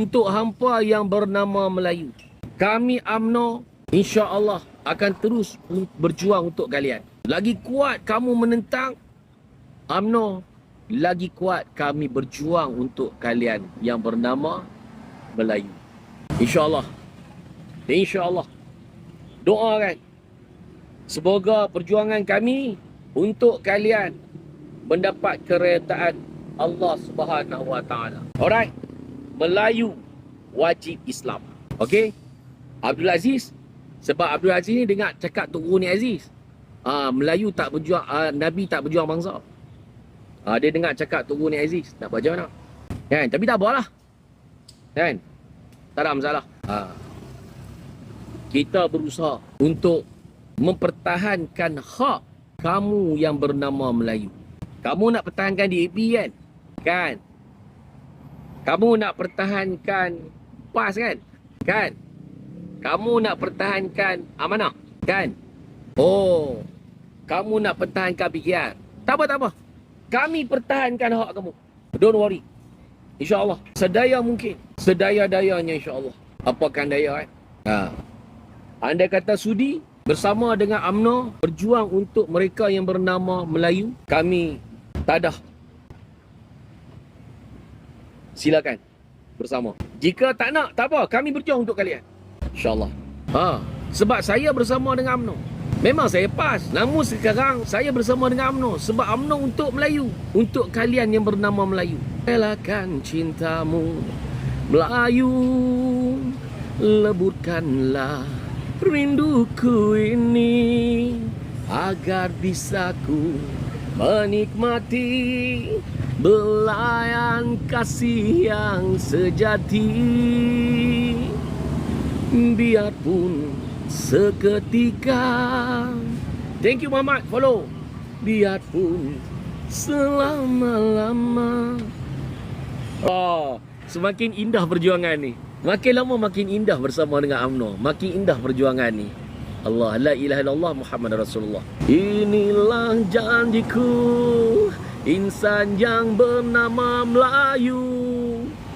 untuk hampa yang bernama Melayu. Kami UMNO insya-Allah akan terus berjuang untuk kalian. Lagi kuat kamu menentang UMNO, lagi kuat kami berjuang untuk kalian yang bernama Melayu. InsyaAllah. InsyaAllah. Doakan. Semoga perjuangan kami untuk kalian mendapat keredaan Allah Subhanahu Wa Taala. Alright. Melayu wajib Islam. Okey? Abdul Aziz sebab Abdul Aziz ni dengar cakap Tok Guru ni Aziz. Ah Melayu tak berjuang ah, Nabi tak berjuang bangsa. Ah dia dengar cakap Tok Guru ni Aziz. Nak buat macam mana? Kan? Tapi tak apalah. Kan? Tak ada masalah. Ah. Kita berusaha untuk mempertahankan hak kamu yang bernama Melayu. Kamu nak pertahankan DAP kan? Kan? Kamu nak pertahankan PAS kan? Kan? Kamu nak pertahankan amanah? Kan? Oh. Kamu nak pertahankan PKR? Tak apa, tak apa. Kami pertahankan hak kamu. Don't worry. InsyaAllah. Sedaya mungkin. Sedaya-dayanya insyaAllah. Apakan daya kan? Ha. Anda kata sudi bersama dengan AMNO berjuang untuk mereka yang bernama Melayu. Kami tadah. Silakan bersama. Jika tak nak, tak apa. Kami berjuang untuk kalian. InsyaAllah. Ha. Sebab saya bersama dengan AMNO. Memang saya pas. Namun sekarang saya bersama dengan AMNO. Sebab AMNO untuk Melayu. Untuk kalian yang bernama Melayu. Relakan cintamu Melayu Leburkanlah rinduku ini Agar bisa ku menikmati Belayan kasih yang sejati Biarpun seketika Thank you Muhammad, follow Biarpun selama-lama Oh, semakin indah perjuangan ni. Makin lama makin indah bersama dengan UMNO. Makin indah perjuangan ni. Allah la ilaha illallah Muhammad Rasulullah. Inilah janjiku insan yang bernama Melayu.